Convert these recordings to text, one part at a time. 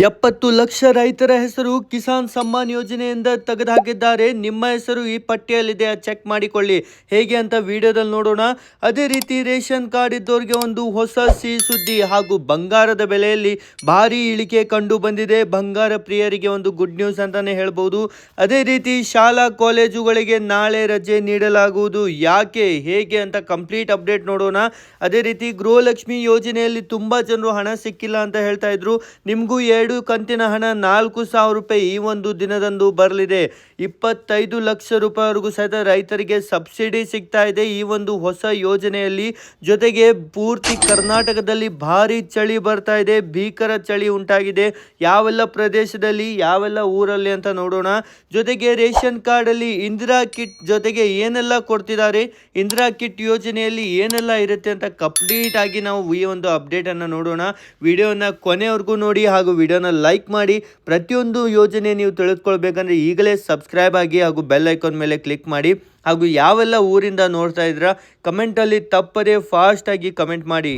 ಎಪ್ಪತ್ತು ಲಕ್ಷ ರೈತರ ಹೆಸರು ಕಿಸಾನ್ ಸಮ್ಮಾನ್ ಯೋಜನೆಯಿಂದ ತೆಗೆದುಹಾಕಿದ್ದಾರೆ. ನಿಮ್ಮ ಹೆಸರು ಈ ಪಟ್ಟಿಯಲ್ಲಿದೆ, ಚೆಕ್ ಮಾಡಿಕೊಳ್ಳಿ. ಹೇಗೆ ಅಂತ ವಿಡಿಯೋದಲ್ಲಿ ನೋಡೋಣ. ಅದೇ ರೀತಿ ರೇಷನ್ ಕಾರ್ಡ್ ಇದ್ದವರಿಗೆ ಒಂದು ಹೊಸ ಸಿಹಿ ಸುದ್ದಿ ಹಾಗೂ ಬಂಗಾರದ ಬೆಲೆಯಲ್ಲಿ ಭಾರಿ ಇಳಿಕೆ ಕಂಡು ಬಂದಿದೆ. ಬಂಗಾರ ಪ್ರಿಯರಿಗೆ ಒಂದು ಗುಡ್ ನ್ಯೂಸ್ ಅಂತಾನೆ ಹೇಳ್ಬೋದು. ಅದೇ ರೀತಿ ಶಾಲಾ ಕಾಲೇಜುಗಳಿಗೆ ನಾಳೆ ರಜೆ ನೀಡಲಾಗುವುದು. ಯಾಕೆ, ಹೇಗೆ ಅಂತ ಕಂಪ್ಲೀಟ್ ಅಪ್ಡೇಟ್ ನೋಡೋಣ. ಅದೇ ರೀತಿ ಗೃಹಲಕ್ಷ್ಮಿ ಯೋಜನೆಯಲ್ಲಿ ತುಂಬ ಜನರು ಹಣ ಸಿಕ್ಕಿಲ್ಲ ಅಂತ ಹೇಳ್ತಾ ಇದ್ರು. ನಿಮಗೂ ಎರಡು ಕಂತಿನ ಹಣ ನಾಲ್ಕು ಸಾವಿರ ರೂಪಾಯಿ ಈ ಒಂದು ದಿನದಂದು ಬರಲಿದೆ. ಇಪ್ಪತ್ತೈದು ಲಕ್ಷ ರೂಪಾಯಿವರೆಗೂ ಸಹಿತ ರೈತರಿಗೆ ಸಬ್ಸಿಡಿ ಸಿಗ್ತಾ ಇದೆ. ಈ ಒಂದು ಹೊಸ ಯೋಜನೆಯಲ್ಲಿ ಜೊತೆಗೆ ಪೂರ್ತಿ ಕರ್ನಾಟಕದಲ್ಲಿ ಭಾರಿ ಚಳಿ ಬರ್ತಾ ಇದೆ. ಭೀಕರ ಚಳಿ ಉಂಟಾಗಿದೆ. ಯಾವೆಲ್ಲ ಪ್ರದೇಶದಲ್ಲಿ, ಯಾವೆಲ್ಲ ಊರಲ್ಲಿ ಅಂತ ನೋಡೋಣ. ಜೊತೆಗೆ ರೇಷನ್ ಕಾರ್ಡಲ್ಲಿ ಇಂದಿರಾ ಕಿಟ್ ಜೊತೆಗೆ ಏನೆಲ್ಲ ಕೊಡ್ತಿದ್ದಾರೆ? ಇಂದಿರಾ ಕಿಟ್ ಯೋಜನೆಯಲ್ಲಿ ಏನೆಲ್ಲ ಇರುತ್ತೆ ಅಂತ ಕಂಪ್ಲೀಟ್ ಆಗಿ ನಾವು ಈ ಒಂದು ಅಪ್ಡೇಟ್ ಅನ್ನು ನೋಡೋಣ. ವಿಡಿಯೋನ ಕೊನೆವರೆಗೂ ನೋಡಿ ಹಾಗೂ ವಿಡಿಯೋನ ಲೈಕ್ ಮಾಡಿ ಪ್ರತಿಯೊಂದು ಯೋಜನೆ ನೀವು ತಿಳಿದುಕೊಳ್ಬೇಕಂದ್ರೆ ಈಗಲೇ ಸಬ್ಸ್ಕ್ರೈಬ್ ಆಗಿ ಹಾಗೂ ಬೆಲ್ ಐಕಾನ್ ಮೇಲೆ ಕ್ಲಿಕ್ ಮಾಡಿ ಹಾಗೂ ಯಾವೆಲ್ಲ ಊರಿಂದ ನೋಡ್ತಾ ಇದ್ದೀರಾ ಕಮೆಂಟಲ್ಲಿ ತಪ್ಪದೇ ಫಾಸ್ಟಾಗಿ ಕಮೆಂಟ್ ಮಾಡಿ.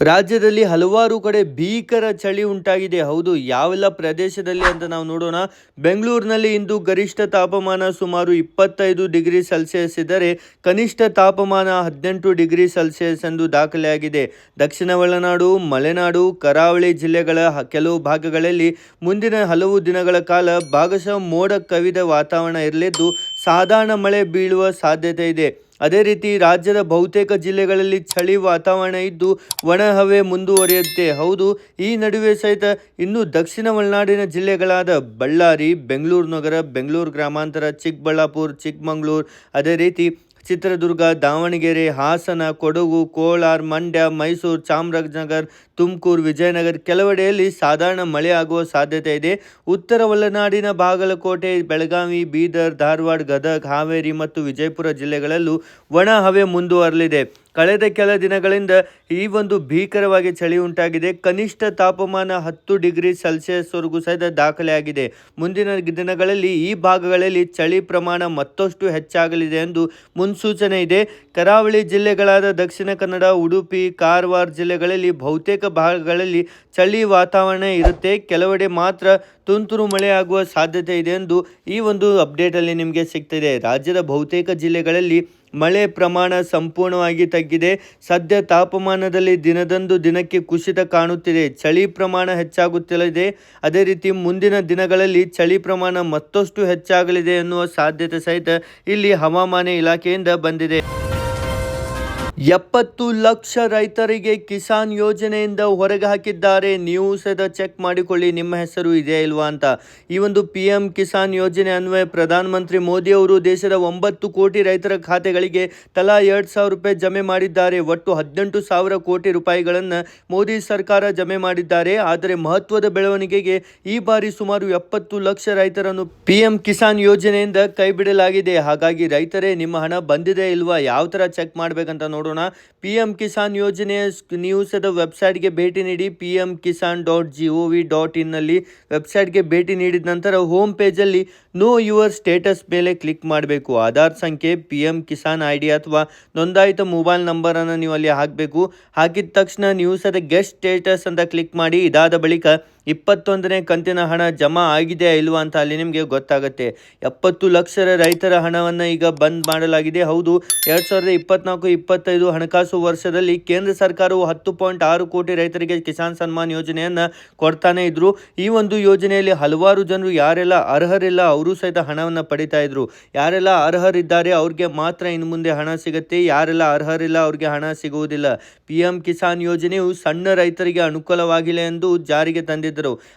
ರಾಜ್ಯದಲ್ಲಿ ಹಲವಾರು ಕಡೆ ಭೀಕರ ಚಳಿ ಉಂಟಾಗಿದೆ. ಹೌದು, ಯಾವೆಲ್ಲ ಪ್ರದೇಶದಲ್ಲಿ ಅಂತ ನಾವು ನೋಡೋಣ. ಬೆಂಗಳೂರಿನಲ್ಲಿ ಇಂದು ಗರಿಷ್ಠ ತಾಪಮಾನ ಸುಮಾರು ಇಪ್ಪತ್ತೈದು ಡಿಗ್ರಿ ಸೆಲ್ಸಿಯಸ್ ಇದ್ದರೆ ಕನಿಷ್ಠ ತಾಪಮಾನ ಹದಿನೆಂಟು ಡಿಗ್ರಿ ಸೆಲ್ಸಿಯಸ್ ಎಂದು ದಾಖಲೆಯಾಗಿದೆ. ದಕ್ಷಿಣ ಒಳನಾಡು, ಮಲೆನಾಡು, ಕರಾವಳಿ ಜಿಲ್ಲೆಗಳ ಕೆಲವು ಭಾಗಗಳಲ್ಲಿ ಮುಂದಿನ ಹಲವು ದಿನಗಳ ಕಾಲ ಭಾಗಶಃ ಮೋಡ ಕವಿದ ವಾತಾವರಣ ಇರಲಿದ್ದು, ಸಾಧಾರಣ ಮಳೆ ಬೀಳುವ ಸಾಧ್ಯತೆ ಇದೆ. ಅದೇ ರೀತಿ ರಾಜ್ಯದ ಬಹುತೇಕ ಜಿಲ್ಲೆಗಳಲ್ಲಿ ಚಳಿ ವಾತಾವರಣ ಇದ್ದು ಒಣ ಹವೆ ಮುಂದುವರಿಯುತ್ತೆ. ಹೌದು, ಈ ನಡುವೆ ಸಹಿತ ಇನ್ನು ದಕ್ಷಿಣ ಒಳನಾಡಿನ ಜಿಲ್ಲೆಗಳಾದ ಬಳ್ಳಾರಿ, ಬೆಂಗಳೂರು ನಗರ, ಬೆಂಗಳೂರು ಗ್ರಾಮಾಂತರ, ಚಿಕ್ಕಬಳ್ಳಾಪುರ, ಚಿಕ್ಕಮಗಳೂರು, ಅದೇ ರೀತಿ ಚಿತ್ರದುರ್ಗ, ದಾವಣಗೆರೆ, ಹಾಸನ, ಕೊಡಗು, ಕೋಲಾರ, ಮಂಡ್ಯ, ಮೈಸೂರು, ಚಾಮರಾಜನಗರ, ತುಮಕೂರು, ವಿಜಯನಗರ ಕೆಲವೆಡೆಯಲ್ಲಿ ಸಾಧಾರಣ ಮಳೆ ಆಗುವ ಸಾಧ್ಯತೆ ಇದೆ. ಉತ್ತರ ಒಳನಾಡಿನ ಬಾಗಲಕೋಟೆ, ಬೆಳಗಾವಿ, ಬೀದರ್, ಧಾರವಾಡ, ಗದಗ, ಹಾವೇರಿ ಮತ್ತು ವಿಜಯಪುರ ಜಿಲ್ಲೆಗಳಲ್ಲೂ ಒಣ ಹವೆ ಮುಂದುವರಲಿದೆ. ಕಳೆದ ಕೆಲ ದಿನಗಳಿಂದ ಈ ಒಂದು ಭೀಕರವಾಗಿ ಚಳಿ ಉಂಟಾಗಿದೆ ಕನಿಷ್ಠ ತಾಪಮಾನ ಹತ್ತು ಡಿಗ್ರಿ ಸೆಲ್ಸಿಯಸ್ವರೆಗೂ ಸಹಿತ ದಾಖಲೆಯಾಗಿದೆ. ಮುಂದಿನ ದಿನಗಳಲ್ಲಿ ಈ ಭಾಗಗಳಲ್ಲಿ ಚಳಿ ಪ್ರಮಾಣ ಮತ್ತಷ್ಟು ಹೆಚ್ಚಾಗಲಿದೆ ಎಂದು ಮುನ್ಸೂಚನೆ ಇದೆ. ಕರಾವಳಿ ಜಿಲ್ಲೆಗಳಾದ ದಕ್ಷಿಣ ಕನ್ನಡ, ಉಡುಪಿ, ಕಾರವಾರ ಜಿಲ್ಲೆಗಳಲ್ಲಿ ಬಹುತೇಕ ಭಾಗಗಳಲ್ಲಿ ಚಳಿ ವಾತಾವರಣ ಇರುತ್ತೆ. ಕೆಲವೆಡೆ ಮಾತ್ರ ತುಂತುರು ಮಳೆಯಾಗುವ ಸಾಧ್ಯತೆ ಇದೆ ಎಂದು ಈ ಒಂದು ಅಪ್ಡೇಟಲ್ಲಿ ನಿಮಗೆ ಸಿಗ್ತಿದೆ. ರಾಜ್ಯದ ಬಹುತೇಕ ಜಿಲ್ಲೆಗಳಲ್ಲಿ ಮಳೆ ಪ್ರಮಾಣ ಸಂಪೂರ್ಣವಾಗಿ ತಗ್ಗಿದೆ. ಸದ್ಯ ತಾಪಮಾನದಲ್ಲಿ ದಿನದಂದು ದಿನಕ್ಕೆ ಕುಸಿತ ಕಾಣುತ್ತಿದೆ. ಚಳಿ ಪ್ರಮಾಣ ಹೆಚ್ಚಾಗುತ್ತಲಿದೆ ಅದೇ ರೀತಿ ಮುಂದಿನ ದಿನಗಳಲ್ಲಿ ಚಳಿ ಪ್ರಮಾಣ ಮತ್ತಷ್ಟು ಹೆಚ್ಚಾಗಲಿದೆ ಎನ್ನುವ ಸಾಧ್ಯತೆ ಸಹಿತ ಇಲ್ಲಿ ಹವಾಮಾನ ಇಲಾಖೆಯಿಂದ ಬಂದಿದೆ. ಎಪ್ಪತ್ತು ಲಕ್ಷ ರೈತರಿಗೆ ಕಿಸಾನ್ ಯೋಜನೆಯಿಂದ ಹೊರಗೆ ಹಾಕಿದ್ದಾರೆ. ನೀವು ಸದ ಚೆಕ್ ಮಾಡಿಕೊಳ್ಳಿ, ನಿಮ್ಮ ಹೆಸರು ಇದೆಯಾ ಇಲ್ವಾ ಅಂತ. ಈ ಒಂದು ಪಿ ಎಂ ಕಿಸಾನ್ ಯೋಜನೆ ಅನ್ವಯ ಪ್ರಧಾನಮಂತ್ರಿ ಮೋದಿ ಅವರು ದೇಶದ ಒಂಬತ್ತು ಕೋಟಿ ರೈತರ ಖಾತೆಗಳಿಗೆ ತಲಾ ಎರಡು ಸಾವಿರ ರೂಪಾಯಿ ಜಮೆ ಮಾಡಿದ್ದಾರೆ. ಒಟ್ಟು ಹದಿನೆಂಟು ಸಾವಿರ ಕೋಟಿ ರೂಪಾಯಿಗಳನ್ನು ಮೋದಿ ಸರ್ಕಾರ ಜಮೆ ಮಾಡಿದ್ದಾರೆ. ಆದರೆ ಮಹತ್ವದ ಬೆಳವಣಿಗೆಗೆ ಈ ಬಾರಿ ಸುಮಾರು ಎಪ್ಪತ್ತು ಲಕ್ಷ ರೈತರನ್ನು ಪಿ ಕಿಸಾನ್ ಯೋಜನೆಯಿಂದ ಕೈಬಿಡಲಾಗಿದೆ ಹಾಗಾಗಿ ರೈತರೇ, ನಿಮ್ಮ ಹಣ ಬಂದಿದೆ ಇಲ್ವಾ? ಯಾವ ಥರ ಚೆಕ್ ಮಾಡಬೇಕಂತ ನೋಡೋಣ. ಪಿ ಎಂ ಕಿಸಾನ್ ಯೋಜನೆಯ ನ್ಯೂಸದ ವೆಬ್ಸೈಟ್ಗೆ ಭೇಟಿ ನೀಡಿ P M Kisan dot G O V dot ಇನ್ನಲ್ಲಿ ವೆಬ್ಸೈಟ್ಗೆ ಭೇಟಿ ನೀಡಿದ ನಂತರ ಹೋಮ್ ಪೇಜಲ್ಲಿ ನೋ ಯುವರ್ ಸ್ಟೇಟಸ್ ಮೇಲೆ ಕ್ಲಿಕ್ ಮಾಡಬೇಕು. ಆಧಾರ್ ಸಂಖ್ಯೆ P M Kisan I D ಅಥವಾ ನೋಂದಾಯಿತ ಮೊಬೈಲ್ ನಂಬರನ್ನು ನೀವು ಅಲ್ಲಿ ಹಾಕಬೇಕು. ಹಾಕಿದ ತಕ್ಷಣ ನ್ಯೂಸದ ಗೆಸ್ಟ್ ಸ್ಟೇಟಸ್ ಅಂತ ಕ್ಲಿಕ್ ಮಾಡಿ ಇದಾದ ಬಳಿಕ ಇಪ್ಪತ್ತೊಂದನೇ ಕಂತಿನ ಹಣ ಜಮಾ ಆಗಿದೆಯಾ ಇಲ್ವಾ ಅಂತ ಅಲ್ಲಿ ನಿಮಗೆ ಗೊತ್ತಾಗುತ್ತೆ. ಎಪ್ಪತ್ತು ಲಕ್ಷ ರೈತರ ಹಣವನ್ನು ಈಗ ಬಂದ್ ಮಾಡಲಾಗಿದೆ. ಹೌದು, ಎರಡು ಸಾವಿರದ ಇಪ್ಪತ್ನಾಲ್ಕು, ಇಪ್ಪತ್ತೈದು ಹಣಕಾಸು ವರ್ಷದಲ್ಲಿ ಕೇಂದ್ರ ಸರ್ಕಾರವು ಹತ್ತು ಪಾಯಿಂಟ್ ಆರು ಕೋಟಿ ರೈತರಿಗೆ ಕಿಸಾನ್ ಸನ್ಮಾನ್ ಯೋಜನೆಯನ್ನು ಕೊಡ್ತಾನೆ ಇದ್ರು. ಈ ಒಂದು ಯೋಜನೆಯಲ್ಲಿ ಹಲವಾರು ಜನರು ಯಾರೆಲ್ಲ ಅರ್ಹರಿಲ್ಲ, ಅವರು ಸಹಿತ ಹಣವನ್ನು ಪಡಿತಾ ಇದ್ರು. ಯಾರೆಲ್ಲ ಅರ್ಹರಿದ್ದಾರೆ, ಅವ್ರಿಗೆ ಮಾತ್ರ ಇನ್ನು ಮುಂದೆ ಹಣ ಸಿಗುತ್ತೆ. ಯಾರೆಲ್ಲ ಅರ್ಹರಿಲ್ಲ, ಅವ್ರಿಗೆ ಹಣ ಸಿಗುವುದಿಲ್ಲ. ಪಿ ಕಿಸಾನ್ ಯೋಜನೆಯು ಸಣ್ಣ ರೈತರಿಗೆ ಅನುಕೂಲವಾಗಿಲ್ಲ ಎಂದು ಜಾರಿಗೆ ತಂದಿದ್ದರು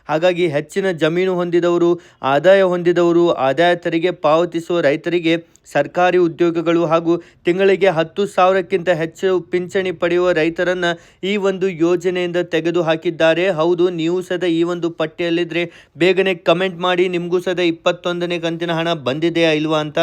ಹಾಗಾಗಿ ಹೆಚ್ಚಿನ ಜಮೀನು ಹೊಂದಿದವರು, ಆದಾಯ ಹೊಂದಿದವರು, ಆದಾಯ ತೆರಿಗೆ ಪಾವತಿಸುವ ರೈತರಿಗೆ ಸರ್ಕಾರಿ ಉದ್ಯೋಗಗಳು ಹಾಗೂ ತಿಂಗಳಿಗೆ ಹತ್ತು ಸಾವಿರಕ್ಕಿಂತ ಹೆಚ್ಚು ಪಿಂಚಣಿ ಪಡೆಯುವ ರೈತರನ್ನು ಈ ಒಂದು ಯೋಜನೆಯಿಂದ ತೆಗೆದು ಹಾಕಿದ್ದಾರೆ ಹೌದು, ನೀವು ಸದ ಈ ಒಂದು ಪಟ್ಟಿಯಲ್ಲಿದ್ದರೆ ಬೇಗನೆ ಕಮೆಂಟ್ ಮಾಡಿ. ನಿಮಗೂ ಸದ ಇಪ್ಪತ್ತೊಂದನೇ ಕಂತಿನ ಹಣ ಬಂದಿದೆಯಾ ಇಲ್ವಾ ಅಂತ?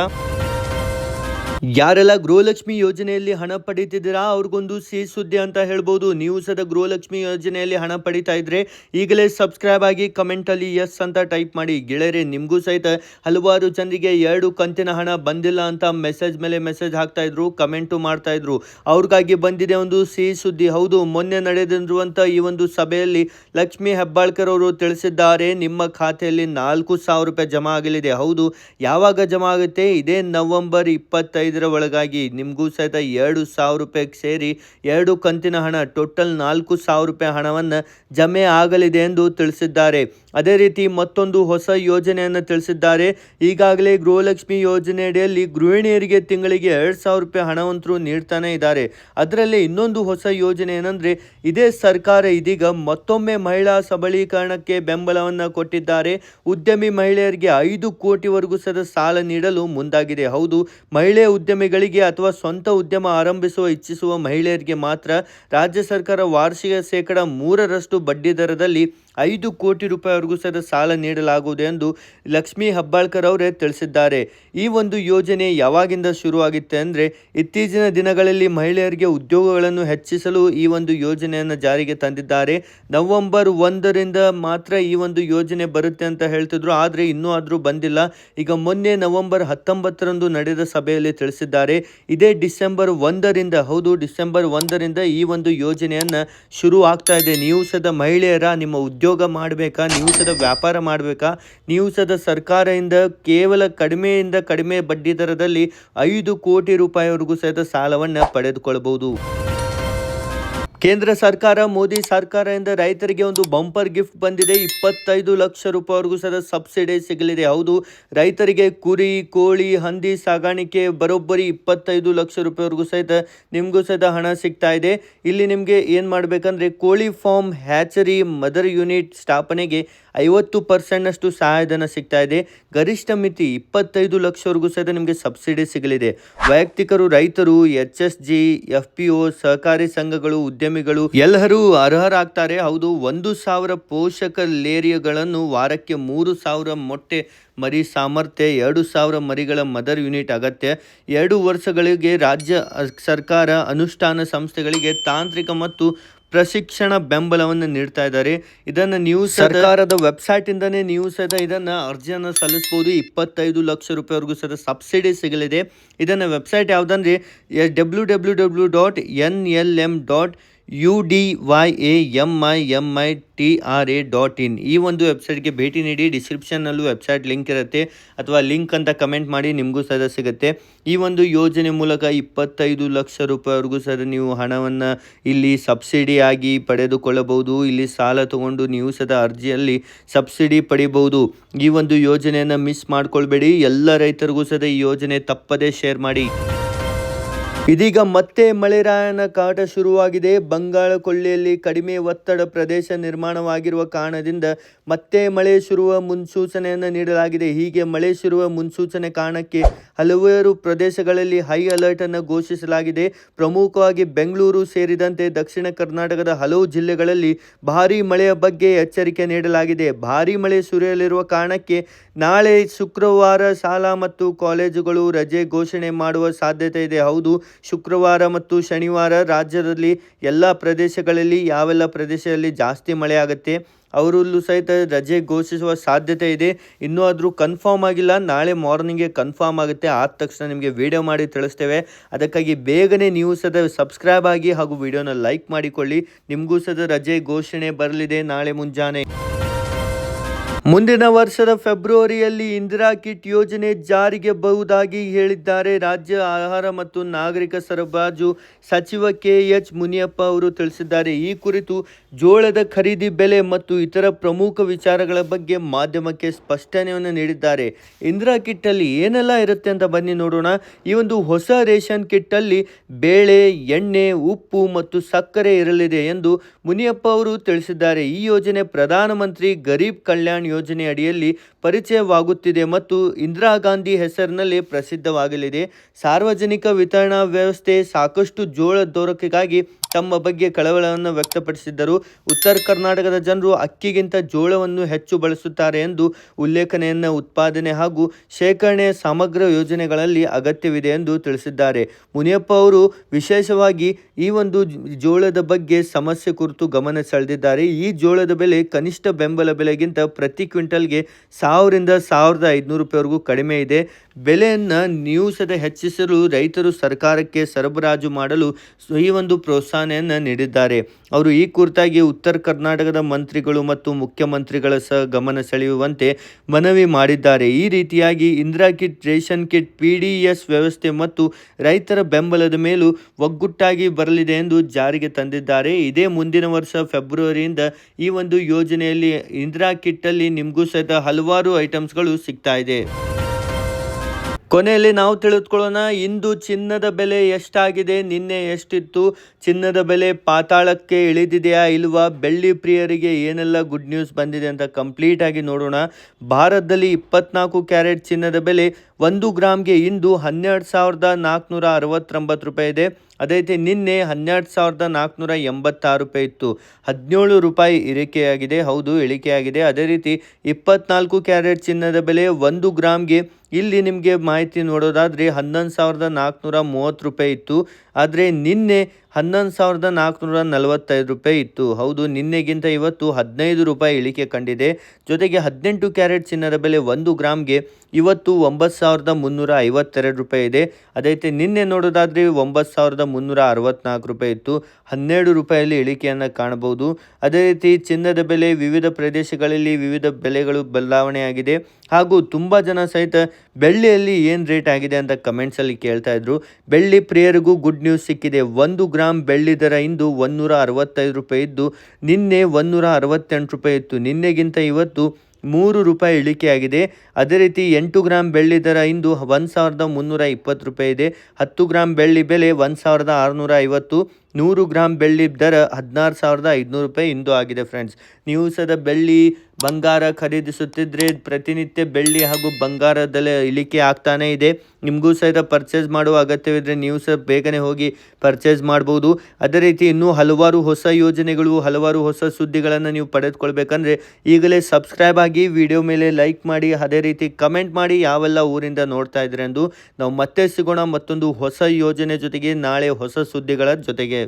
ಯಾರೆಲ್ಲ ಗೃಹಲಕ್ಷ್ಮಿ ಯೋಜನೆಯಲ್ಲಿ ಹಣ ಪಡಿತಿದ್ದೀರಾ, ಅವ್ರಿಗೊಂದು ಸಿಹಿ ಸುದ್ದಿ ಅಂತ ಹೇಳ್ಬೋದು. ನೀವು ಸದ ಗೃಹಲಕ್ಷ್ಮಿ ಯೋಜನೆಯಲ್ಲಿ ಹಣ ಪಡಿತಾ ಇದ್ರೆ ಈಗಲೇ ಸಬ್ಸ್ಕ್ರೈಬ್ ಆಗಿ ಕಮೆಂಟ್ ಅಲ್ಲಿ ಎಸ್ ಅಂತ ಟೈಪ್ ಮಾಡಿ. ಗೆಳೆಯರೆ, ನಿಮಗೂ ಸಹಿತ ಹಲವಾರು ಜನರಿಗೆ ಎರಡು ಕಂತಿನ ಹಣ ಬಂದಿಲ್ಲ ಅಂತ ಮೆಸೇಜ್ ಮೇಲೆ ಮೆಸೇಜ್ ಹಾಕ್ತಾ ಇದ್ರು ಕಮೆಂಟು ಮಾಡ್ತಾ ಇದ್ರು. ಅವ್ರಿಗಾಗಿ ಬಂದಿದೆ ಒಂದು ಸಿಹಿ ಸುದ್ದಿ. ಹೌದು, ಮೊನ್ನೆ ನಡೆದಿರುವಂತ ಈ ಒಂದು ಸಭೆಯಲ್ಲಿ ಲಕ್ಷ್ಮಿ ಹೆಬ್ಬಾಳ್ಕರ್ ಅವರು ತಿಳಿಸಿದ್ದಾರೆ, ನಿಮ್ಮ ಖಾತೆಯಲ್ಲಿ ನಾಲ್ಕು ಸಾವಿರ ರೂಪಾಯಿ ಜಮಾ ಆಗಲಿದೆ. ಹೌದು, ಯಾವಾಗ ಜಮಾ ಆಗುತ್ತೆ? ಇದೇ ನವೆಂಬರ್ ಇಪ್ಪತ್ತೈದರ ಒಳಗಾಗಿ ನಿಮಗೂ ಸಹಿತ ಎರಡು ಸಾವಿರ ರೂಪಾಯಿಗೆ ಸೇರಿ ಎರಡು ಕಂತಿನ ಹಣ, ಟೋಟಲ್ ನಾಲ್ಕು ಸಾವಿರ ರೂಪಾಯಿ ಹಣವನ್ನು ಜಮೆ ಆಗಲಿದೆ ಎಂದು ತಿಳಿಸಿದ್ದಾರೆ. ಅದೇ ರೀತಿ ಮತ್ತೊಂದು ಹೊಸ ಯೋಜನೆಯನ್ನು ತಿಳಿಸಿದ್ದಾರೆ. ಈಗಾಗಲೇ ಗೃಹಲಕ್ಷ್ಮಿ ಯೋಜನೆಯಡಿಯಲ್ಲಿ ಗೃಹಿಣಿಯರಿಗೆ ತಿಂಗಳಿಗೆ ಎರಡು ಸಾವಿರ ರೂಪಾಯಿ ಹಣವಂತರು ನೀಡ್ತಾನೆ ಇದ್ದಾರೆ. ಅದರಲ್ಲಿ ಇನ್ನೊಂದು ಹೊಸ ಯೋಜನೆ ಏನಂದರೆ, ಇದೇ ಸರ್ಕಾರ ಇದೀಗ ಮತ್ತೊಮ್ಮೆ ಮಹಿಳಾ ಸಬಲೀಕರಣಕ್ಕೆ ಬೆಂಬಲವನ್ನು ಕೊಟ್ಟಿದ್ದಾರೆ. ಉದ್ಯಮಿ ಮಹಿಳೆಯರಿಗೆ ಐದು ಕೋಟಿವರೆಗೂ ಸದ ಸಾಲ ನೀಡಲು ಮುಂದಾಗಿದೆ. ಹೌದು, ಮಹಿಳೆ ಉದ್ಯಮಿಗಳಿಗೆ ಅಥವಾ ಸ್ವಂತ ಉದ್ಯಮ ಆರಂಭಿಸುವ, ಇಚ್ಛಿಸುವ ಮಹಿಳೆಯರಿಗೆ ಮಾತ್ರ ರಾಜ್ಯ ಸರ್ಕಾರ ವಾರ್ಷಿಕ ಶೇಕಡ ಮೂರರಷ್ಟು ಬಡ್ಡಿ ದರದಲ್ಲಿ ಐದು ಕೋಟಿ ರೂಪಾಯಿವರೆಗೂ ಸಹ ಸಾಲ ನೀಡಲಾಗುವುದು ಎಂದು ಲಕ್ಷ್ಮೀ ಹಬ್ಬಾಳ್ಕರ್ ಅವರೇ ತಿಳಿಸಿದ್ದಾರೆ. ಈ ಒಂದು ಯೋಜನೆ ಯಾವಾಗಿಂದ ಶುರುವಾಗಿತ್ತೆ ಅಂದರೆ ಇತ್ತೀಚಿನ ದಿನಗಳಲ್ಲಿ ಮಹಿಳೆಯರಿಗೆ ಉದ್ಯೋಗಗಳನ್ನು ಹೆಚ್ಚಿಸಲು ಈ ಒಂದು ಯೋಜನೆಯನ್ನು ಜಾರಿಗೆ ತಂದಿದ್ದಾರೆ. ನವೆಂಬರ್ ಒಂದರಿಂದ ಮಾತ್ರ ಈ ಒಂದು ಯೋಜನೆ ಬರುತ್ತೆ ಅಂತ ಹೇಳ್ತಿದ್ರು. ಆದರೆ ಇನ್ನೂ ಆದರೂ ಬಂದಿಲ್ಲ. ಈಗ ಮೊನ್ನೆ ನವೆಂಬರ್ ಹತ್ತೊಂಬತ್ತರಂದು ನಡೆದ ಸಭೆಯಲ್ಲಿ ತಿಳಿಸಿದ್ದಾರೆ. ಇದೇ ಡಿಸೆಂಬರ್ ಒಂದರಿಂದ, ಹೌದು, ಡಿಸೆಂಬರ್ ಒಂದರಿಂದ ಈ ಒಂದು ಯೋಜನೆಯನ್ನು ಶುರು ಆಗ್ತಾ ಇದೆ. ನೀವು ಸದ ಮಹಿಳೆಯರ, ನಿಮ್ಮ ಉದ್ಯೋಗ ಮಾಡಬೇಕಾ ನೀವು ಸದ ವ್ಯಾಪಾರ ಮಾಡಬೇಕಾ? ನೀವು ಸದ ಸರ್ಕಾರದಿಂದ ಕೇವಲ ಕಡಿಮೆಯಿಂದ ಕಡಿಮೆ ಬಡ್ಡಿ ದರದಲ್ಲಿ ಐದು ಕೋಟಿ ರೂಪಾಯಿವರೆಗೂ ಸಹಿತ ಸಾಲವನ್ನು ಪಡೆದುಕೊಳ್ಳಬಹುದು ಕೇಂದ್ರ ಸರ್ಕಾರ, ಮೋದಿ ಸರ್ಕಾರದಿಂದ ರೈತರಿಗೆ ಒಂದು ಬಂಪರ್ ಗಿಫ್ಟ್ ಬಂದಿದೆ. ಇಪ್ಪತ್ತೈದು ಲಕ್ಷ ರೂಪಾಯಿವರೆಗೂ ಸಹ ಸಬ್ಸಿಡಿ ಸಿಗಲಿದೆ. ಹೌದು, ರೈತರಿಗೆ ಕುರಿ, ಕೋಳಿ, ಹಂದಿ ಸಾಗಾಣಿಕೆ ಬರೋಬ್ಬರಿ ಇಪ್ಪತ್ತೈದು ಲಕ್ಷ ರೂಪಾಯಿವರೆಗೂ ಸಹಿತ ನಿಮಗೂ ಸಹಿತ ಹಣ ಸಿಗ್ತಾ ಇದೆ. ಇಲ್ಲಿ ನಿಮಗೆ ಏನು ಮಾಡಬೇಕಂದ್ರೆ, ಕೋಳಿ ಫಾರ್ಮ್ ಹ್ಯಾಚರಿ ಮದರ್ ಯೂನಿಟ್ ಸ್ಥಾಪನೆಗೆ ಐವತ್ತು ಪರ್ಸೆಂಟ್ನಷ್ಟು ಸಹಾಯಧನ ಸಿಗ್ತಾ ಇದೆ. ಗರಿಷ್ಠ ಮಿತಿ ಇಪ್ಪತ್ತೈದು ಲಕ್ಷವರೆಗೂ ಸಹಿತ ನಿಮಗೆ ಸಬ್ಸಿಡಿ ಸಿಗಲಿದೆ. ವೈಯಕ್ತಿಕರು, ರೈತರು, H S G, F P O, ಸಹಕಾರಿ ಸಂಘಗಳು, ಉದ್ಯಮಿಗಳು ಎಲ್ಲರೂ ಅರ್ಹರಾಗ್ತಾರೆ. ಹೌದು, ಒಂದು ಸಾವಿರ ಪೋಷಕ ಲೇರಿಯಗಳನ್ನು ವಾರಕ್ಕೆ ಮೂರು ಸಾವಿರ ಮೊಟ್ಟೆ ಮರಿ ಸಾಮರ್ಥ್ಯ, ಎರಡು ಸಾವಿರ ಮರಿಗಳ ಮದರ್ ಯೂನಿಟ್ ಅಗತ್ಯ. ಎರಡು ವರ್ಷಗಳಿಗೆ ರಾಜ್ಯ ಸರ್ಕಾರ ಅನುಷ್ಠಾನ ಸಂಸ್ಥೆಗಳಿಗೆ ತಾಂತ್ರಿಕ ಮತ್ತು ಪ್ರಶಿಕ್ಷಣ ಬೆಂಬಲವನ್ನು ನೀಡ್ತಾ ಇದ್ದಾರೆ. ಇದನ್ನು ನೀವು ಸರ್ಕಾರದ ವೆಬ್ಸೈಟ್ ಇಂದನೇ ನೀವು ಸಹಿತ ಇದನ್ನ ಅರ್ಜಿಯನ್ನು ಸಲ್ಲಿಸಬಹುದು ಇಪ್ಪತ್ತೈದು ಲಕ್ಷ ರೂಪಾಯಿವರೆಗೂ ಸಹಿತ ಸಬ್ಸಿಡಿ ಸಿಗಲಿದೆ. ಇದನ್ನ ವೆಬ್ಸೈಟ್ ಯಾವುದಂದ್ರೆ W W W dot N L M dot U D Y A M I M I T R A dot in ಈ ಒಂದು ವೆಬ್ಸೈಟ್ಗೆ ಭೇಟಿ ನೀಡಿ ಡಿಸ್ಕ್ರಿಪ್ಷನ್ನಲ್ಲೂ ವೆಬ್ಸೈಟ್ ಲಿಂಕ್ ಇರುತ್ತೆ. ಅಥವಾ ಲಿಂಕ್ ಅಂತ ಕಮೆಂಟ್ ಮಾಡಿ, ನಿಮಗೂ ಸಹ ಸಿಗುತ್ತೆ. ಈ ಒಂದು ಯೋಜನೆ ಮೂಲಕ ಇಪ್ಪತ್ತೈದು ಲಕ್ಷ ರೂಪಾಯಿವರೆಗೂ ಸಹ ನೀವು ಹಣವನ್ನು ಇಲ್ಲಿ ಸಬ್ಸಿಡಿ ಆಗಿ ಪಡೆದುಕೊಳ್ಳಬಹುದು. ಇಲ್ಲಿ ಸಾಲ ತಗೊಂಡು ನೀವು ಸಹ ಅರ್ಜಿಯಲ್ಲಿ ಸಬ್ಸಿಡಿ ಪಡಿಬಹುದು. ಈ ಒಂದು ಯೋಜನೆಯನ್ನು ಮಿಸ್ ಮಾಡ್ಕೊಳ್ಬೇಡಿ. ಎಲ್ಲ ರೈತರಿಗೂ ಸಹ ಈ ಯೋಜನೆ ತಪ್ಪದೇ ಶೇರ್ ಮಾಡಿ. ಇದೀಗ ಮತ್ತೆ ಮಳೆರಾಯನ ಕಾಟ ಶುರುವಾಗಿದೆ. ಬಂಗಾಳ ಕೊಳ್ಳಿಯಲ್ಲಿ ಕಡಿಮೆ ಒತ್ತಡ ಪ್ರದೇಶ ನಿರ್ಮಾಣವಾಗಿರುವ ಕಾರಣದಿಂದ ಮತ್ತೆ ಮಳೆ ಶುರುವ ಮುನ್ಸೂಚನೆಯನ್ನು ನೀಡಲಾಗಿದೆ. ಹೀಗೆ ಮಳೆ ಶುರುವ ಮುನ್ಸೂಚನೆ ಕಾರಣಕ್ಕೆ ಹಲವಾರು ಪ್ರದೇಶಗಳಲ್ಲಿ ಹೈ ಅಲರ್ಟ್ ಅನ್ನು ಘೋಷಿಸಲಾಗಿದೆ. ಪ್ರಮುಖವಾಗಿ ಬೆಂಗಳೂರು ಸೇರಿದಂತೆ ದಕ್ಷಿಣ ಕರ್ನಾಟಕದ ಹಲವು ಜಿಲ್ಲೆಗಳಲ್ಲಿ ಭಾರೀ ಮಳೆಯ ಬಗ್ಗೆ ಎಚ್ಚರಿಕೆ ನೀಡಲಾಗಿದೆ. ಭಾರೀ ಮಳೆ ಸುರಿಯಲಿರುವ ಕಾರಣಕ್ಕೆ ನಾಳೆ ಶುಕ್ರವಾರ ಶಾಲಾ ಮತ್ತು ಕಾಲೇಜುಗಳು ರಜೆ ಘೋಷಣೆ ಮಾಡುವ ಸಾಧ್ಯತೆ ಇದೆ. ಹೌದು ಶುಕ್ರವಾರ ಮತ್ತು ಶನಿವಾರ ರಾಜ್ಯದಲ್ಲಿ ಎಲ್ಲ ಪ್ರದೇಶಗಳಲ್ಲಿ, ಯಾವೆಲ್ಲ ಪ್ರದೇಶದಲ್ಲಿ ಜಾಸ್ತಿ ಮಳೆ ಆಗುತ್ತೆ ಅವರಲ್ಲೂ ಸಹಿತ ರಜೆ ಘೋಷಿಸುವ ಸಾಧ್ಯತೆ ಇದೆ. ಇನ್ನೂ ಆದರೂ ಕನ್ಫರ್ಮ್ ಆಗಿಲ್ಲ. ನಾಳೆ ಮಾರ್ನಿಂಗ್ಗೆ ಕನ್ಫರ್ಮ್ ಆಗುತ್ತೆ. ಆದ ತಕ್ಷಣ ನಿಮಗೆ ವಿಡಿಯೋ ಮಾಡಿ ತಿಳಿಸ್ತೇವೆ. ಅದಕ್ಕಾಗಿ ಬೇಗನೆ ನೀವು ಸದ ಸಬ್ಸ್ಕ್ರೈಬ್ ಆಗಿ ಹಾಗೂ ವಿಡಿಯೋನ ಲೈಕ್ ಮಾಡಿಕೊಳ್ಳಿ. ನಿಮಗೂ ಸದ ರಜೆ ಘೋಷಣೆ ಬರಲಿದೆ. ನಾಳೆ ಮುಂಜಾನೆ. ಮುಂದಿನ ವರ್ಷದ ಫೆಬ್ರವರಿಯಲ್ಲಿ ಇಂದಿರಾ ಕಿಟ್ ಯೋಜನೆ ಜಾರಿಗೆ ಬರುವುದಾಗಿ ಹೇಳಿದ್ದಾರೆ. ರಾಜ್ಯ ಆಹಾರ ಮತ್ತು ನಾಗರಿಕ ಸರಬರಾಜು ಸಚಿವ ಕೆ ಎಚ್ ಮುನಿಯಪ್ಪ ಅವರು ತಿಳಿಸಿದ್ದಾರೆ. ಈ ಕುರಿತು ಜೋಳದ ಖರೀದಿ ಬೆಲೆ ಮತ್ತು ಇತರ ಪ್ರಮುಖ ವಿಚಾರಗಳ ಬಗ್ಗೆ ಮಾಧ್ಯಮಕ್ಕೆ ಸ್ಪಷ್ಟನೆಯನ್ನು ನೀಡಿದ್ದಾರೆ. ಇಂದಿರಾ ಕಿಟ್ಟಲ್ಲಿ ಏನೆಲ್ಲ ಇರುತ್ತೆ ಅಂತ ಬನ್ನಿ ನೋಡೋಣ. ಈ ಒಂದು ಹೊಸ ರೇಷನ್ ಕಿಟ್ಟಲ್ಲಿ ಬೇಳೆ, ಎಣ್ಣೆ, ಉಪ್ಪು ಮತ್ತು ಸಕ್ಕರೆ ಇರಲಿದೆ ಎಂದು ಮುನಿಯಪ್ಪ ಅವರು ತಿಳಿಸಿದ್ದಾರೆ. ಈ ಯೋಜನೆ ಪ್ರಧಾನಮಂತ್ರಿ ಗರೀಬ್ ಕಲ್ಯಾಣ್ ಅಡಿಯಲ್ಲಿ ಪರಿಚಯವಾಗುತ್ತಿದೆ ಮತ್ತು ಇಂದಿರಾ ಗಾಂಧಿ ಹೆಸರಿನಲ್ಲಿ ಪ್ರಸಿದ್ಧವಾಗಲಿದೆ. ಸಾರ್ವಜನಿಕ ವಿತರಣಾ ವ್ಯವಸ್ಥೆ ಸಾಕಷ್ಟು ಜೋಳ ದೊರಕಿಗಾಗಿ ತಮ್ಮ ಬಗ್ಗೆ ಕಳವಳವನ್ನು ವ್ಯಕ್ತಪಡಿಸಿದ್ದರು. ಉತ್ತರ ಕರ್ನಾಟಕದ ಜನರು ಅಕ್ಕಿಗಿಂತ ಜೋಳವನ್ನು ಹೆಚ್ಚು ಬಳಸುತ್ತಾರೆ ಎಂದು ಉಲ್ಲೇಖನೆಯನ್ನು ಉತ್ಪಾದನೆ ಹಾಗೂ ಶೇಖರಣೆ ಸಮಗ್ರ ಯೋಜನೆಗಳಲ್ಲಿ ಅಗತ್ಯವಿದೆ ಎಂದು ತಿಳಿಸಿದ್ದಾರೆ. ಮುನಿಯಪ್ಪ ಅವರು ವಿಶೇಷವಾಗಿ ಈ ಒಂದು ಜೋಳದ ಬಗ್ಗೆ ಸಮಸ್ಯೆ ಕುರಿತು ಗಮನ ಸೆಳೆದಿದ್ದಾರೆ. ಈ ಜೋಳದ ಬೆಲೆ ಕನಿಷ್ಠ ಬೆಂಬಲ ಬೆಲೆಗಿಂತ ಪ್ರತಿ ಕ್ವಿಂಟಲ್ಗೆ ಸಾವಿರದಿಂದ ಸಾವಿರದ ಐದುನೂರು ರೂಪಾಯಿವರೆಗೂ ಕಡಿಮೆ ಇದೆ. ಬೆಲೆಯನ್ನು ನೀವು ಸದ ಹೆಚ್ಚಿಸಲು ರೈತರು ಸರ್ಕಾರಕ್ಕೆ ಸರಬರಾಜು ಮಾಡಲು ಈ ಒಂದು ಪ್ರೋತ್ಸಾಹನೆಯನ್ನು ನೀಡಿದ್ದಾರೆ. ಅವರು ಈ ಕುರಿತಾಗಿ ಉತ್ತರ ಕರ್ನಾಟಕದ ಮಂತ್ರಿಗಳು ಮತ್ತು ಮುಖ್ಯಮಂತ್ರಿಗಳ ಸಹ ಗಮನ ಸೆಳೆಯುವಂತೆ ಮನವಿ ಮಾಡಿದ್ದಾರೆ. ಈ ರೀತಿಯಾಗಿ Indira kit, ration kit, P D S ವ್ಯವಸ್ಥೆ ಮತ್ತು ರೈತರ ಬೆಂಬಲದ ಮೇಲೂ ಒಗ್ಗುಟ್ಟಾಗಿ ಬರಲಿದೆ ಎಂದು ಜಾರಿಗೆ ತಂದಿದ್ದಾರೆ. ಇದೇ ಮುಂದಿನ ವರ್ಷ ಫೆಬ್ರವರಿಯಿಂದ ಈ ಒಂದು ಯೋಜನೆಯಲ್ಲಿ ಇಂದಿರಾ ಕಿಟ್ಟಲ್ಲಿ ನಿಮಗೂ ಸಹಿತ ಹಲವಾರು ಐಟಮ್ಸ್ಗಳು ಸಿಗ್ತಾ ಇದೆ. ಕೊನೆಯಲ್ಲಿ ನಾವು ತಿಳಿದುಕೊಳ್ಳೋಣ, ಇಂದು ಚಿನ್ನದ ಬೆಲೆ ಎಷ್ಟಾಗಿದೆ, ನಿನ್ನೆ ಎಷ್ಟಿತ್ತು, ಚಿನ್ನದ ಬೆಲೆ ಪಾತಾಳಕ್ಕೆ ಇಳಿದಿದೆಯಾ ಇಲ್ವಾ, ಬೆಳ್ಳಿ ಪ್ರಿಯರಿಗೆ ಏನೆಲ್ಲ ಗುಡ್ ನ್ಯೂಸ್ ಬಂದಿದೆ ಅಂತ ಕಂಪ್ಲೀಟಾಗಿ ನೋಡೋಣ. ಭಾರತದಲ್ಲಿ ಇಪ್ಪತ್ನಾಲ್ಕು ಕ್ಯಾರೆಟ್ ಚಿನ್ನದ ಬೆಲೆ ಒಂದು ಗ್ರಾಮ್ಗೆ ಇಂದು ಹನ್ನೆರಡು ಸಾವಿರದ ನಾಲ್ಕುನೂರ ಅರವತ್ತೊಂಬತ್ತು ರೂಪಾಯಿ ಇದೆ. ಅದೇ ರೀತಿ ನಿನ್ನೆ ಹನ್ನೆರಡು ಸಾವಿರದ ನಾಲ್ಕುನೂರ ಎಂಬತ್ತಾರು ರೂಪಾಯಿ ಇತ್ತು. ಹದಿನೇಳು ರೂಪಾಯಿ ಇಳಿಕೆಯಾಗಿದೆ ಹೌದು, ಇಳಿಕೆಯಾಗಿದೆ. ಅದೇ ರೀತಿ ಇಪ್ಪತ್ನಾಲ್ಕು ಕ್ಯಾರೆಟ್ ಚಿನ್ನದ ಬೆಲೆ ಒಂದು ಗ್ರಾಮ್ಗೆ ಇಲ್ಲಿ ನಿಮಗೆ ಮಾಹಿತಿ ನೋಡೋದಾದರೆ ಹನ್ನೊಂದು ಸಾವಿರದ ನಾಲ್ಕುನೂರ ಮೂವತ್ತು ರೂಪಾಯಿ ಇತ್ತು. ಆದರೆ ನಿನ್ನೆ ಹನ್ನೊಂದು ಸಾವಿರದ ನಾಲ್ಕುನೂರ ನಲವತ್ತೈದು ರೂಪಾಯಿ ಇತ್ತು. ಹೌದು, ನಿನ್ನೆಗಿಂತ ಇವತ್ತು ಹದಿನೈದು ರೂಪಾಯಿ ಇಳಿಕೆ ಕಂಡಿದೆ. ಜೊತೆಗೆ ಹದಿನೆಂಟು ಕ್ಯಾರೆಟ್ ಚಿನ್ನದ ಬೆಲೆ ಒಂದು ಗ್ರಾಮ್ಗೆ ಇವತ್ತು ಒಂಬತ್ತು ಸಾವಿರದ ಮುನ್ನೂರ ಐವತ್ತೆರಡು ರೂಪಾಯಿ ಇದೆ. ಅದೇ ರೀತಿ ನಿನ್ನೆ ನೋಡೋದಾದರೆ ಒಂಬತ್ತು ಸಾವಿರದ ಮುನ್ನೂರ ಅರವತ್ತ್ನಾಲ್ಕು ರೂಪಾಯಿ ಇತ್ತು. ಹನ್ನೆರಡು ರೂಪಾಯಲ್ಲಿ ಇಳಿಕೆಯನ್ನು ಕಾಣಬಹುದು. ಅದೇ ರೀತಿ ಚಿನ್ನದ ಬೆಲೆ ವಿವಿಧ ಪ್ರದೇಶಗಳಲ್ಲಿ ವಿವಿಧ ಬೆಲೆಗಳು ಬದಲಾವಣೆಯಾಗಿದೆ. ಹಾಗೂ ತುಂಬ ಜನ ಸಹಿತ ಬೆಳ್ಳಿಯಲ್ಲಿ ಏನು ರೇಟ್ ಆಗಿದೆ ಅಂತ ಕಮೆಂಟ್ಸಲ್ಲಿ ಕೇಳ್ತಾ ಇದ್ರು. ಬೆಳ್ಳಿ ಪ್ರಿಯರಿಗೂ ಗುಡ್ ನ್ಯೂಸ್ ಸಿಕ್ಕಿದೆ. ಒಂದು ಗ್ರಾಮ್ ಬೆಳ್ಳಿ ದರ ಇಂದು ಒಂದೂರ ಅರವತ್ತೈದು ರೂಪಾಯಿ ಇದ್ದು, ನಿನ್ನೆ ಒಂದೂರ ಅರವತ್ತೆಂಟು ರೂಪಾಯಿ ಇತ್ತು. ನಿನ್ನೆಗಿಂತ ಇವತ್ತು ಮೂರು ರೂಪಾಯಿ ಇಳಿಕೆಯಾಗಿದೆ. ಅದೇ ರೀತಿ ಎಂಟು ಗ್ರಾಮ್ ಬೆಳ್ಳಿ ದರ ಇಂದು ಒಂದು ಸಾವಿರದ ಮುನ್ನೂರ ಇಪ್ಪತ್ತು ರೂಪಾಯಿ ಇದೆ. ಹತ್ತು ಗ್ರಾಮ್ ಬೆಳ್ಳಿ ಬೆಲೆ ಒಂದು ಸಾವಿರದ ಆರುನೂರ ಐವತ್ತು ನೂರು ಗ್ರಾಮ್ ಬೆಳ್ಳಿ ದರ ಹದಿನಾರು ಸಾವಿರದ ಐದುನೂರು ರೂಪಾಯಿ ಇಂದು ಆಗಿದೆ ಫ್ರೆಂಡ್ಸ್ ನೀವು ಸದ ಬೆಳ್ಳಿ ಬಂಗಾರ ಖರೀದಿಸುತ್ತಿದ್ರೆ ಪ್ರತಿನಿತ್ಯ ಬೆಳ್ಳಿ ಹಾಗೂ ಬಂಗಾರದಲ್ಲೇ ಇಳಿಕೆ ಆಗ್ತಾನೇ ಇದೆ. ನಿಮಗೂ ಸಹಿತ ಪರ್ಚೇಸ್ ಮಾಡುವ ಅಗತ್ಯವಿದ್ದರೆ ನೀವು ಸಹ ಬೇಗನೆ ಹೋಗಿ ಪರ್ಚೇಸ್ ಮಾಡ್ಬೋದು. ಅದೇ ರೀತಿ ಇನ್ನೂ ಹಲವಾರು ಹೊಸ ಯೋಜನೆಗಳು, ಹಲವಾರು ಹೊಸ ಸುದ್ದಿಗಳನ್ನು ನೀವು ಪಡೆದುಕೊಳ್ಬೇಕಂದ್ರೆ ಈಗಲೇ ಸಬ್ಸ್ಕ್ರೈಬ್ ಆಗಿ ವಿಡಿಯೋ ಮೇಲೆ ಲೈಕ್ ಮಾಡಿ, ಅದೇ ರೀತಿ ಕಮೆಂಟ್ ಮಾಡಿ ಯಾವೆಲ್ಲ ಊರಿಂದ ನೋಡ್ತಾ ಇದ್ರೆ ಎಂದು ನಾವು ಮತ್ತೆ ಸಿಗೋಣ ಮತ್ತೊಂದು ಹೊಸ ಯೋಜನೆ ಜೊತೆಗೆ ನಾಳೆ ಹೊಸ ಸುದ್ದಿಗಳ ಜೊತೆಗೆ.